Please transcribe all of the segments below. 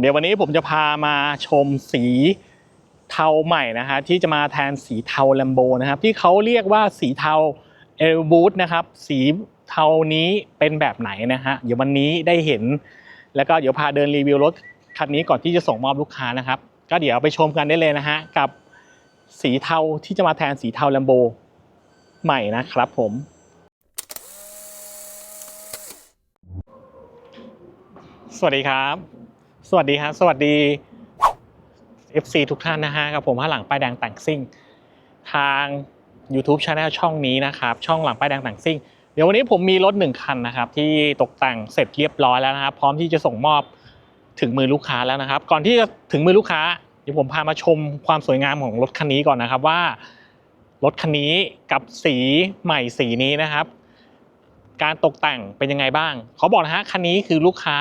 เดี๋ยววันนี้ผมจะพามาชมสีเทาใหม่นะฮะที่จะมาแทนสีเทาแลมโบนะครับที่เขาเรียกว่าสีเทาเอลบูทนะครับสีเทานี้เป็นแบบไหนนะฮะเดี๋ยววันนี้ได้เห็น แล้วก็เดี๋ยวพาเดินรีวิวรถคันนี้ก่อนที่จะส่งมอบลูกค้านะครับ ก็เดี๋ยวไปชมกันได้เลยนะฮะกับสีเทาที่จะมาแทนสีเทาแลมโบใหม่นะครับผมสวัสดีครับ สวัสดีครับสวัสดี FC ทุกท่านนะฮะกับผมห้าหลังป้ายแดงแต่งซิ่ง ทาง YouTube Channel ช่องนี้นะครับ ช่องหลังป้ายแดงแต่งซิ่ง เดี๋ยววันนี้ผมมีรถหนึ่งคันนะครับ ที่ตกแต่งเสร็จเรียบร้อยแล้วนะครับ พร้อมที่จะส่งมอบถึงมือลูกค้าแล้วนะครับ ก่อนที่จะถึงมือลูกค้า เดี๋ยวผมพามาชมความสวยงามของรถคันนี้ก่อนนะครับว่ารถคันนี้กับสีใหม่สีนี้นะครับ การตกแต่งเป็นยังไงบ้างเขาบอกนะฮะคันนี้คือลูกค้า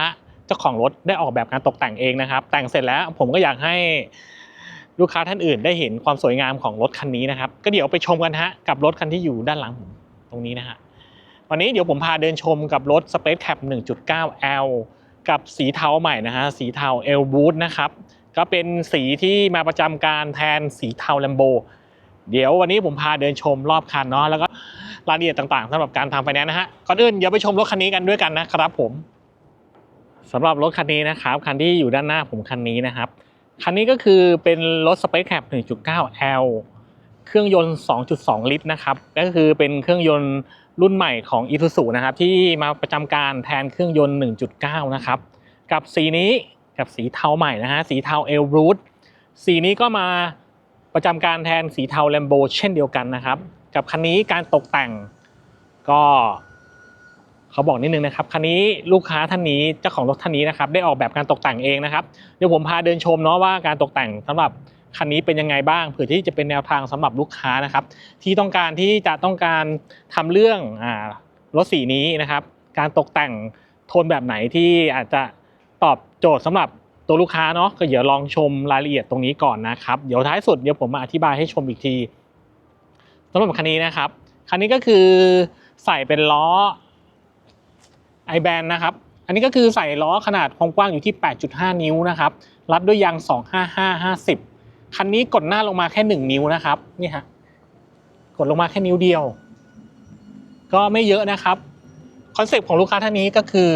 เจ้าของรถได้ออกแบบการตกแต่งเองนะครับ แต่งเสร็จแล้วผมก็อยากให้ลูกค้าท่านอื่น ได้เห็นความสวยงามของรถคันนี้นะครับ ก็เดี๋ยวไปชมกันฮะกับรถคันที่อยู่ด้านหลังผมตรงนี้นะฮะวันนี้เดี๋ยวผมพาเดินชมกับรถ Space Cap 1.9L กับสีเทาใหม่นะฮะสีเทา L Boot นะครับก็เป็นสีที่มาประจำการแทนสีเทา Lambo เดี๋ยววันนี้ผมพาเดินชมรอบคันเนาะแล้วก็รายละเอียดต่างๆสำหรับการทำไฟแนนซ์นะฮะก่อนอื่นเดี๋ยวไปชมรถคันนี้กันด้วยกันนะครับผม สำหรับรถคันนี้นะครับคันที่อยู่ด้านหน้าผมคันนี้นะครับ คันนี้ก็คือเป็นรถ Space Cap 1.9L เครื่องยนต์ 2.2 ลิตรนะครับก็คือเป็นเครื่องยนต์รุ่นใหม่ของ Isuzu นะครับที่มาประจำการแทนเครื่องยนต์ 1.9 นะครับกับสีนี้กับสีเทาใหม่นะฮะสีเทา e l r o o t สีนี้ก็มาประจำการแทนสีเทา Lambo เช่นเดียวกันนะครับ กับคันนี้การตกแต่งก็ ขาบอกนิดนึงนะครับคันนี้ลูกค้าท่านนี้เจ้าของรถท่านนี้นะครับได้ออกแบบการตกแต่งเองนะครับเดี๋ยวผมพาเดินชมเนาะว่าการตกแต่งสำหรับคันนี้เป็นยังไงบ้างเผื่อที่จะเป็นแนวทางสำหรับลูกค้านะครับ ที่ต้องการที่จะต้องการทำเรื่องรถสีนี้นะครับ การตกแต่งโทนแบบไหนที่อาจจะตอบโจทย์สำหรับตัวลูกค้าเนาะก็เดี๋ยวลองชมรายละเอียดตรงนี้ก่อนนะครับเดี๋ยวท้ายสุดเดี๋ยวผมมาอธิบายให้ชมอีกทีสำหรับคันนี้นะครับคันนี้ก็คือใส่เป็นล้อ ไอแบนนะครับ อันนี้ก็คือใส่ล้อขนาดความกว้างอยู่ที่ 8.5 นิ้วนะครับ รัดด้วยยาง 25550 คันนี้กดหน้าลงมาแค่ 1 นิ้วนะครับ นี่ฮะ กดลงมาแค่นิ้วเดียว ก็ไม่เยอะนะครับ คอนเซปต์ของลูกค้าท่านนี้ก็คือ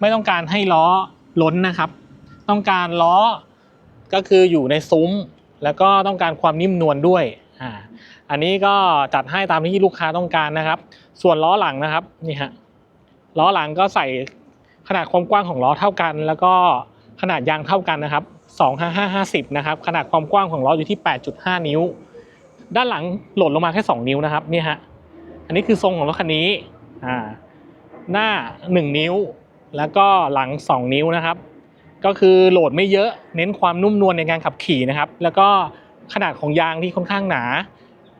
ไม่ต้องการให้ล้อล้นนะครับ ต้องการล้อก็คืออยู่ในซุ้ม แล้วก็ต้องการความนิ่มนวลด้วยอ่าอันนี้ก็จัดให้ตามที่ลูกค้าต้องการนะครับ ส่วนล้อหลังนะครับนี่ฮะ ล้อหลังก็ใส่ขนาดความกว้างของล้อเท่ากัน แล้วก็ขนาดยางเท่ากันนะครับ25550นะครับขนาดความกว้างของล้ออยู่ที่ 8.5 นิ้ว ด้านหลังโหลดลงมาแค่ 2 นิ้วนะครับนี่ฮะอันนี้คือทรงของรถคันนี้อ่าหน้า 1 นิ้ว แล้วก็หลัง 2 นิ้วนะครับ ก็คือโหลดไม่เยอะเน้นความนุ่มนวลในการขับขี่นะครับ แล้วก็ขนาดของยางที่ค่อนข้างหนา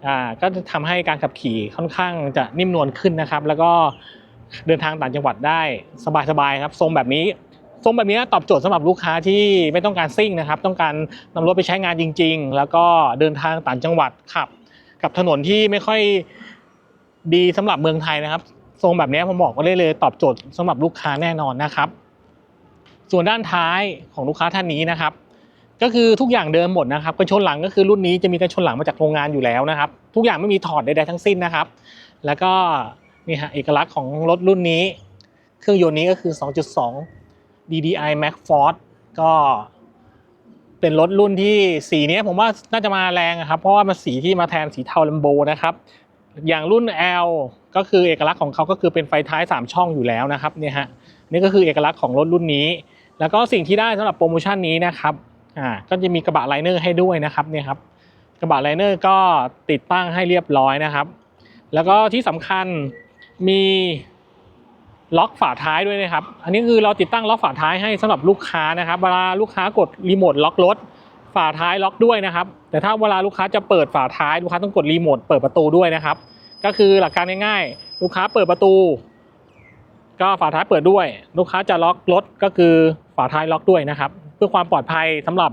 อ่าก็จะทำให้การขับขี่ค่อนข้างจะนิ่มนวลขึ้นนะครับ แล้วก็ เดินทางต่างจังหวัดได้สบายๆครับทรงแบบนี้ทรงแบบนี้ตอบโจทย์สำหรับลูกค้าที่ไม่ต้องการซิ่งนะครับ ต้องการนำรถไปใช้งานจริง ๆ แล้วก็เดินทางต่างจังหวัดขับ กับถนนที่ไม่ค่อยดีสำหรับเมืองไทยนะครับ ทรงแบบนี้ผมบอกก็เลยเลยตอบโจทย์สำหรับลูกค้าแน่นอนนะครับ ส่วนด้านท้ายของลูกค้าท่านนี้นะครับ ก็คือทุกอย่างเดิมหมดนะครับกระชนหลังก็คือรุ่นนี้จะมีกระชนหลังมาจากโรงงานอยู่แล้วนะครับ ทุกอย่างไม่มีถอดใดๆทั้งสิ้นนะครับ แล้วก็ นี่ฮะเอกลักษณ์ของรถรุ่นนี้ เครื่องยนต์นี้ก็คือ 2.2 DDI Max Force ก็เป็นรถรุ่นที่สีนี้ผมว่าน่าจะมาแรงอะครับ เพราะว่ามันสีที่มาแทนสีเทาลัมโบนะครับ อย่างรุ่น L ก็คือเอกลักษณ์ของเขาก็คือเป็นไฟท้าย 3 ช่องอยู่แล้วนะครับเนี่ยฮะนี่ก็คือเอกลักษณ์ของรถรุ่นนี้ แล้วก็สิ่งที่ได้สำหรับโปรโมชั่นนี้นะครับอ่าก็จะมีกระบะไลเนอร์ให้ด้วยนะครับเนี่ยครับกระบะไลเนอร์ก็ติดตั้งให้เรียบร้อยนะครับ แล้วก็ที่สำคัญ มีล็อกฝาท้ายด้วยนะครับ อันนี้คือเราติดตั้งล็อกฝาท้ายให้สำหรับลูกค้านะครับ เวลาลูกค้ากดรีโมทล็อกรถฝาท้ายล็อกด้วยนะครับ แต่ถ้าเวลาลูกค้าจะเปิดฝาท้ายลูกค้าต้องกดรีโมทเปิดประตูด้วยนะครับ ก็คือหลักการง่ายๆ ลูกค้าเปิดประตู ก็ฝาท้ายเปิดด้วย ลูกค้าจะล็อกรถก็คือฝาท้ายล็อกด้วยนะครับ เพื่อความปลอดภัยสำหรับ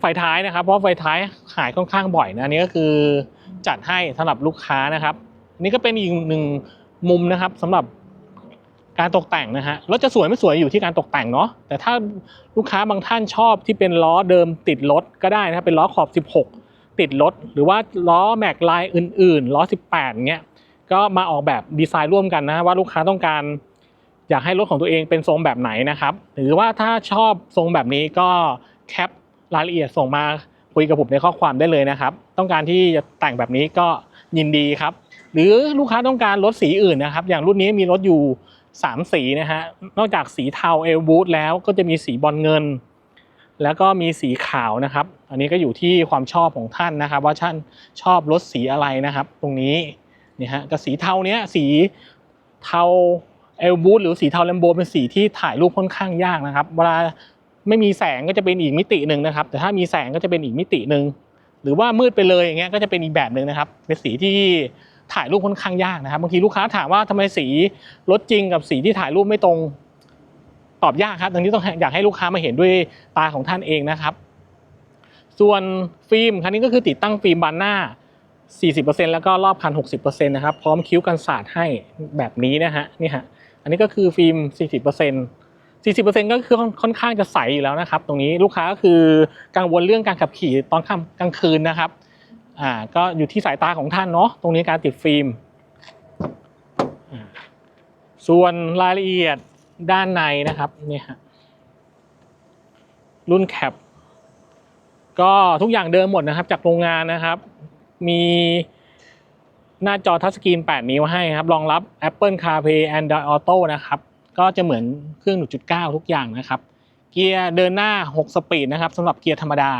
ไฟท้ายนะครับ เพราะไฟท้ายหายค่อนข้างบ่อยนะอันนี้ก็คือจัดให้สำหรับลูกค้านะครับ นี่ก็เป็นอีกหนึ่งมุมนะครับสำหรับการตกแต่งนะฮะรถจะสวยไม่สวยอยู่ที่การตกแต่งเนาะแต่ถ้าลูกค้าบางท่านชอบที่เป็นล้อเดิมติดรถก็ได้นะครับเป็นล้อขอบ 16 ติดรถหรือว่าล้อแม็กลายอื่น ๆ ล้อ 18เงี้ยก็มาออกแบบดีไซน์ร่วมกันนะว่าลูกค้าต้องการ อยากให้รถของตัวเองเป็นทรงแบบไหนนะครับ หรือว่าถ้าชอบทรงแบบนี้ก็แคปรายละเอียดส่งมาคุยกับผมในข้อความได้เลยนะครับ ต้องการที่จะแต่งแบบนี้ก็ยินดีครับ หรือลูกค้าต้องการรถสีอื่นนะครับ อย่างรุ่นนี้มีรถอยู่ 3 สีนะฮะ นอกจากสีเทาเอลบูทแล้วก็จะมีสีบอลเงิน แล้วก็มีสีขาวนะครับ อันนี้ก็อยู่ที่ความชอบของท่านนะครับ ว่าท่านชอบรถสีอะไรนะครับ ตรงนี้นี่ฮะกับสีเทาเนี้ยสีเทาเอลบูทหรือสีเทาแลมโบเป็นสีที่ถ่ายรูปค่อนข้างยากนะครับ เวลาไม่มีแสงก็จะเป็นอีกมิติหนึ่งนะครับ แต่ถ้ามีแสงก็จะเป็นอีกมิติหนึ่งหรือว่ามืดไปเลยอย่างเงี้ยก็จะเป็นอีกแบบหนึ่งนะครับ เป็นสีที่ ถ่ายรูปค่อนข้างยากนะครับบางทีลูกค้าถามว่าทำไมสีรถจริงกับสีที่ถ่ายรูปไม่ตรงตอบยากครับตรงนี้ต้องอยากให้ลูกค้ามาเห็นด้วยตาของท่านเองนะครับ ส่วนฟิล์มคันนี้ก็คือติดตั้งฟิล์มบานหน้า 40%แล้วก็รอบคัน 60%นะครับพร้อมคิ้วกันสาดให้แบบนี้นะฮะนี่ฮะอันนี้ก็คือฟิล์ม 40% 40%ก็คือค่อนข้างจะใสอยู่แล้วนะครับ ตรงนี้ลูกค้าก็คือกังวลเรื่องการขับขี่ตอนค่ำกลางคืนนะครับ อ่าก็อยู่ที่สายตาของท่านเนาะตรงนี้การติดฟิล์มส่วนรายละเอียดด้านในนะครับเนี่ยฮะรุ่นแคปก็ทุกอย่างเดิมหมดนะครับ จากโรงงานนะครับ มีหน้าจอทัชสกรีน 8 นิ้วให้ครับ รองรับ Apple CarPlay Android Auto นะครับ ก็จะเหมือนเครื่อง 1.9 ทุกอย่างนะครับ เกียร์เดินหน้า 6 สปีดนะครับสำหรับเกียร์ธรรมดา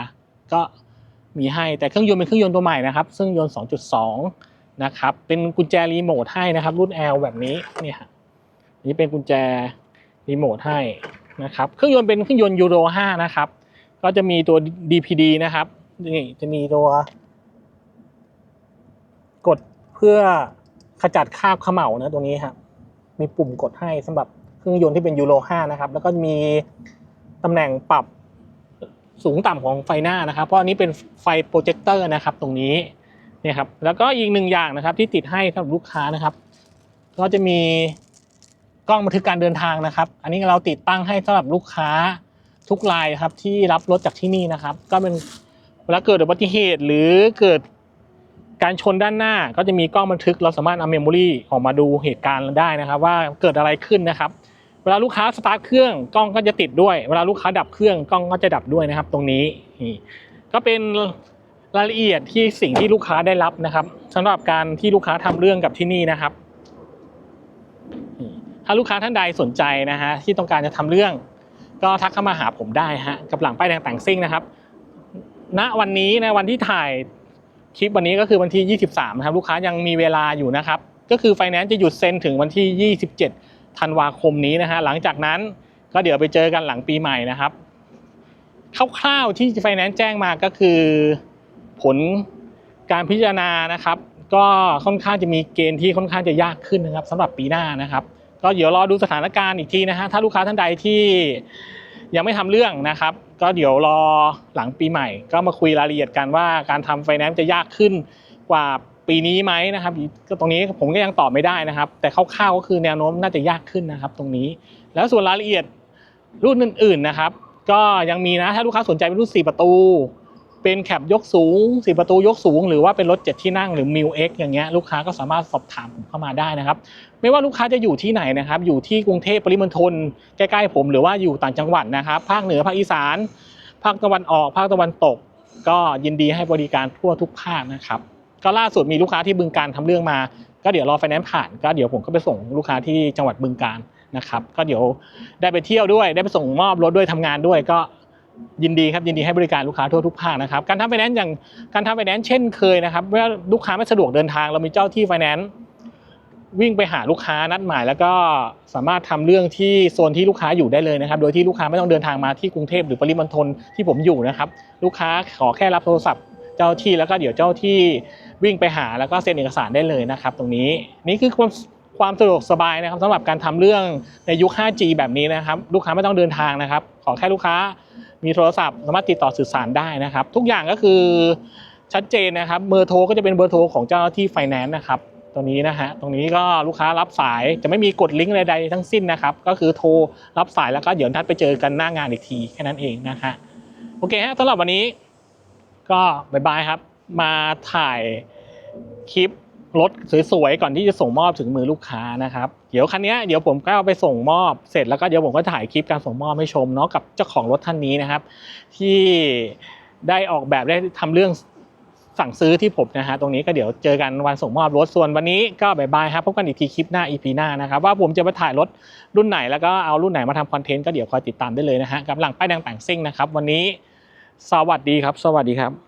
ก็ มีให้แต่เครื่องยนต์เป็นเครื่องยนต์ตัวใหม่นะครับ ซึ่งยนต์ 2.2 นะครับ เป็นกุญแจรีโมทให้นะครับ รุ่น L แบบนี้เนี่ยฮะนนี้เป็นกุญแจรีโมทให้นะครับเครื่องยนต์เป็นเครื่องยนต์ยูโร 5 นะครับ ก็จะมีตัว DPD นะครับนี่จะมีตัว กดเพื่อขจัดคราบขม่านะตรงนี้ครับมีปุ่มกดให้สำหรับเครื่องยนต์ที่เป็นยูโร 5 นะครับ แล้วก็มีตำแหน่งปรับ สูงต่ำของไฟหน้านะครับ เพราะอันนี้เป็นไฟโปรเจคเตอร์นะครับตรงนี้เนี่ยครับแล้วก็อีกหนึ่งอย่างนะครับที่ติดให้สำหรับลูกค้านะครับ ก็จะมีกล้องบันทึกการเดินทางนะครับ อันนี้เราติดตั้งให้สำหรับลูกค้าทุกรายครับที่รับรถจากที่นี่นะครับ ก็เป็นเวลาเกิดอุบัติเหตุหรือเกิดการชนด้านหน้าก็จะมีกล้องบันทึก เราสามารถเอาเมมโมรีออกมาดูเหตุการณ์ได้นะครับ ว่าเกิดอะไรขึ้นนะครับ เวลาลูกค้าสตาร์ทเครื่องกล้องก็จะติดด้วย เวลาลูกค้าดับเครื่องกล้องก็จะดับด้วยนะครับ ตรงนี้ก็เป็นรายละเอียดที่สิ่งที่ลูกค้าได้รับนะครับสำหรับการที่ลูกค้าทำเรื่องกับที่นี่นะครับ ถ้าลูกค้าท่านใดสนใจนะฮะที่ต้องการจะทำเรื่อง ก็ทักเข้ามาหาผมได้ฮะกับหลังป้ายแดงแต่งซิ่งนะครับ ณวันนี้ในวันที่ถ่ายคลิปวันนี้ก็คือวันที่ 23นะครับลูกค้ายังมีเวลาอยู่นะครับ ก็คือไฟแนนซ์จะหยุดเซ็นถึงวันที่ 27 ธันวาคมนี้นะฮะหลังจากนั้นก็เดี๋ยวไปเจอกันหลังปีใหม่นะครับคร่าวๆที่ไฟแนนซ์แจ้งมาก็คือผลการพิจารณานะครับ ก็ค่อนข้างจะมีเกณฑ์ที่ค่อนข้างจะยากขึ้นนะครับสำหรับปีหน้านะครับ ก็เดี๋ยวรอดูสถานการณ์อีกทีนะฮะถ้าลูกค้าท่านใดที่ยังไม่ทำเรื่องนะครับ ก็เดี๋ยวรอหลังปีใหม่ ก็มาคุยรายละเอียดกันว่าการทำไฟแนนซ์จะยากขึ้นกว่า ปีนี้ไหมนะครับก็ตรงนี้ผมก็ยังตอบไม่ได้นะครับ แต่คร่าวๆก็คือแนวโน้มน่าจะยากขึ้นนะครับ ตรงนี้ แล้วส่วนรายละเอียดรุ่นอื่น ๆนะครับ ก็ยังมีนะถ้าลูกค้าสนใจเป็นรุ่น 4 ประตู เป็นแคปยกสูง 4 ประตูยกสูง หรือว่าเป็นรถ 7 ที่นั่งหรือมิวเอ็กอย่างเงี้ยลูกค้าก็สามารถสอบถามผมเข้ามาได้นะครับ ไม่ว่าลูกค้าจะอยู่ที่ไหนนะครับ อยู่ที่กรุงเทพปริมณฑลใกล้ๆผมหรือว่าอยู่ต่างจังหวัดนะครับ ภาคเหนือภาคอีสาน ภาคตะวันออก ภาคตะวันตก ก็ยินดีให้บริการทั่วทุกภาคนะครับ ก็ล่าสุดมีลูกค้าที่บึงการทำเรื่องมา ก็เดี๋ยวรอไฟแนนซ์ผ่าน ก็เดี๋ยวผมก็ไปส่งลูกค้าที่จังหวัดบึงการนะครับ ก็เดี๋ยวได้ไปเที่ยวด้วย ได้ไปส่งมอบรถด้วยทำงานด้วยก็ยินดีครับยินดีให้บริการลูกค้าทั่วทุกภาคนะครับการทำไฟแนนซ์อย่างการทำไฟแนนซ์เช่นเคยนะครับเมื่อลูกค้าไม่สะดวกเดินทางเรามีเจ้าที่ไฟแนนซ์วิ่งไปหาลูกค้านัดหมาย แล้วก็สามารถทำเรื่องที่โซนที่ลูกค้าอยู่ได้เลยนะครับ โดยที่ลูกค้าไม่ต้องเดินทางมาที่กรุงเทพหรือปริมณฑลที่ผมอยู่นะครับ ลูกค้าขอแค่รับโทรศัพท์ เจ้าที่แล้วก็เดี๋ยวเจ้าที่ วิ่งไปหาแล้วก็เซ็นเอกสารได้เลยนะครับ ตรงนี้นี่คือความความสะดวกสบายนะครับสำหรับการทำเรื่องในยุค 5G แบบนี้นะครับ ลูกค้าไม่ต้องเดินทางนะครับ ขอแค่ลูกค้ามีโทรศัพท์สามารถติดต่อสื่อสารได้นะครับ ทุกอย่างก็คือชัดเจนนะครับเบอร์โทรก็จะเป็นเบอร์โทรของเจ้าหน้าที่ไฟแนนซ์นะครับตัวนี้นะฮะตรงนี้ก็ลูกค้ารับสายจะไม่มีกดลิงก์ใดๆทั้งสิ้นนะครับ ก็คือโทรรับสายแล้วก็เดี๋ยวนัดไปเจอกันหน้างานอีกทีแค่นั้นเองนะฮะโอเคฮะสำหรับวันนี้ ก็บายบายครับ มาถ่ายคลิปรถสวยๆก่อนที่จะส่งมอบถึงมือลูกค้านะครับเดี๋ยวคันนี้เดี๋ยวผมก็เอาไปส่งมอบเสร็จแล้วก็เดี๋ยวผมก็ถ่ายคลิปการส่งมอบให้ชมเนาะกับเจ้าของรถท่านนี้นะครับ ที่ได้ออกแบบได้ทำเรื่องสั่งซื้อที่ผมนะฮะตรงนี้ก็เดี๋ยวเจอกันวันส่งมอบรถส่วนวันนี้ก็บายบายครับพบกันอีกทีคลิปหน้า EP หน้านะครับว่าผมจะไปถ่ายรถรุ่นไหนแล้วก็เอารุ่นไหนมาทำคอนเทนต์ก็เดี๋ยวคอยติดตามได้เลยนะฮะกับหลังป้ายแดงแต่งซิ่งนะครับวันนี้ สวัสดีครับ สวัสดีครับ